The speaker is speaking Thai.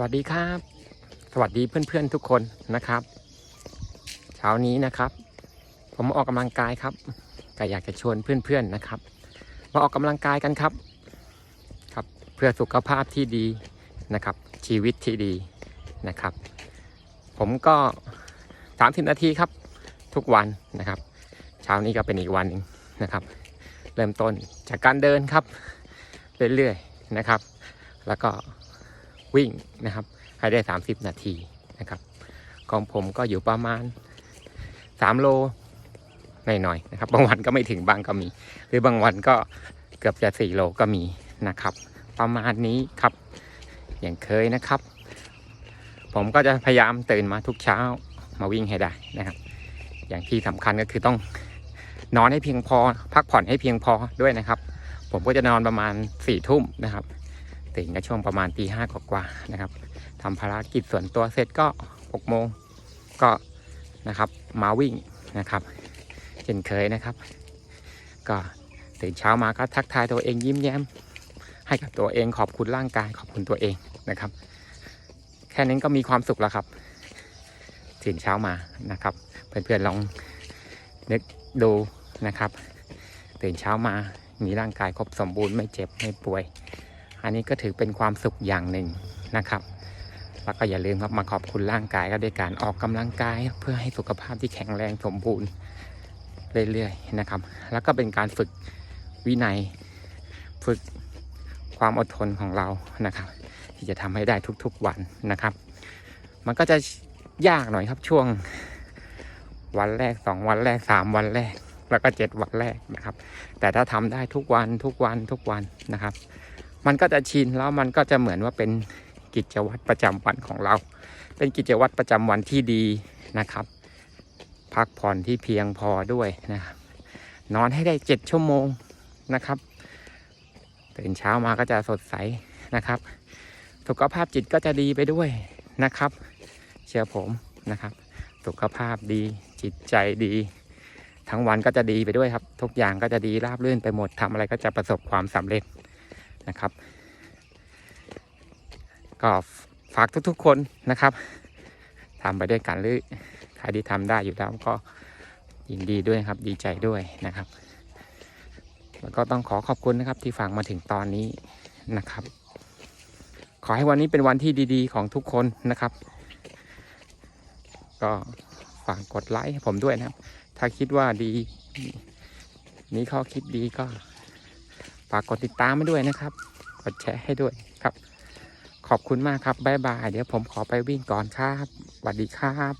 วัสดีครับ สวัสดีเพื่อนๆทุกคนนะครับ เช้านี้นะครับ ผมออกกำลังกายครับก็อยากจะชวนเพื่อนๆนะครับ มาออกกำลังกายกันครับ ครับเพื่อสุขภาพที่ดีนะครับ ชีวิตที่ดีนะครับ ผมก็30นาทีครับ ทุกวันนะครับ เช้านี้ก็เป็นอีกวันหนึ่งนะครับ เริ่มต้นจากการเดินครับ เรื่อยๆนะครับ แล้วก็ วิ่งนะครับ ให้ได้ 30 นาทีนะครับ ของผมก็อยู่ประมาณ 3 โลหน่อยๆนะครับ บางวันก็ไม่ถึงบางก็มี หรือบางวันก็เกือบจะ 4 โลก็มีนะครับ ประมาณนี้ครับ อย่างเคยนะครับ ผมก็จะพยายามตื่นมาทุกเช้ามาวิ่งให้ได้นะครับ อย่างที่สำคัญก็คือต้องนอนให้เพียงพอ พักผ่อนให้เพียงพอด้วยนะครับ ผมก็จะนอนประมาณ4ี่ทุ่มนะครับ ตื่นก็ช่วงประมาณตีห้ากว่าๆนะครับทำภารกิจส่วนตัวเสร็จก็6โมงก็นะครับมาวิ่งนะครับเช่นเคยนะครับ ก็ตื่นเช้ามาก็ทักทายตัวเองยิ้มแย้ม ให้กับตัวเองขอบคุณร่างกายขอบคุณตัวเองนะครับ แค่นั้นก็มีความสุขแล้วครับตื่นเช้ามานะครับ เพื่อนๆลองนึกดูนะครับ ตื่นเช้ามามีร่างกายครบสมบูรณ์ไม่เจ็บไม่ป่วย อันนี้ก็ถือเป็นความสุขอย่างหนึ่งนะครับ แล้วก็อย่าลืมครับมาขอบคุณร่างกายก็ด้วยการออกกำลังกาย เพื่อให้สุขภาพที่แข็งแรงสมบูรณ์เรื่อยๆนะครับ แล้วก็เป็นการฝึกวินัยฝึกความอดทนของเรานะครับ ที่จะทำให้ได้ทุกๆวันนะครับ มันก็จะยากหน่อยครับช่วงวันแรกสองวันแรกสามวันแรก แล้วก็เจ็ดวันแรกนะครับ แต่ถ้าทำได้ทุกวันทุกวันทุกวันนะครับ มันก็จะชินแล้วมันก็จะเหมือนว่าเป็นกิจวัตรประจำวันของเรา เป็นกิจวัตรประจำวันที่ดีนะครับ พักผ่อนที่เพียงพอด้วยนะครับนอนให้ได้เจ็ดชั่วโมงนะครับตื่นเช้ามาก็จะสดใสนะครับ สุขภาพจิตก็จะดีไปด้วยนะครับ เชื่อผมนะครับ สุขภาพดีจิตใจดี ทั้งวันก็จะดีไปด้วยครับ ทุกอย่างก็จะดีราบรื่นไปหมดทำอะไรก็จะประสบความสำเร็จ นะครับ ก็ฝากทุกๆคนนะครับทำไปด้วยกันหรือใครที่ทำได้อยู่แล้วก็ยินดีด้วยครับดีใจด้วยนะครับ แล้วก็ต้องขอขอบคุณนะครับที่ฟังมาถึงตอนนี้นะครับ ขอให้วันนี้เป็นวันที่ดีๆ ของทุกคนนะครับ ก็ฝากกดไลค์ให้ผมด้วยนะครับ ถ้าคิดว่าดีมีข้อคิดดีก็ ฝากกดติดตามมาด้วยนะครับ กดแชร์ให้ด้วยครับ ขอบคุณมากครับบ๊ายบาย เดี๋ยวผมขอไปวิ่งก่อนครับสวัสดีครับ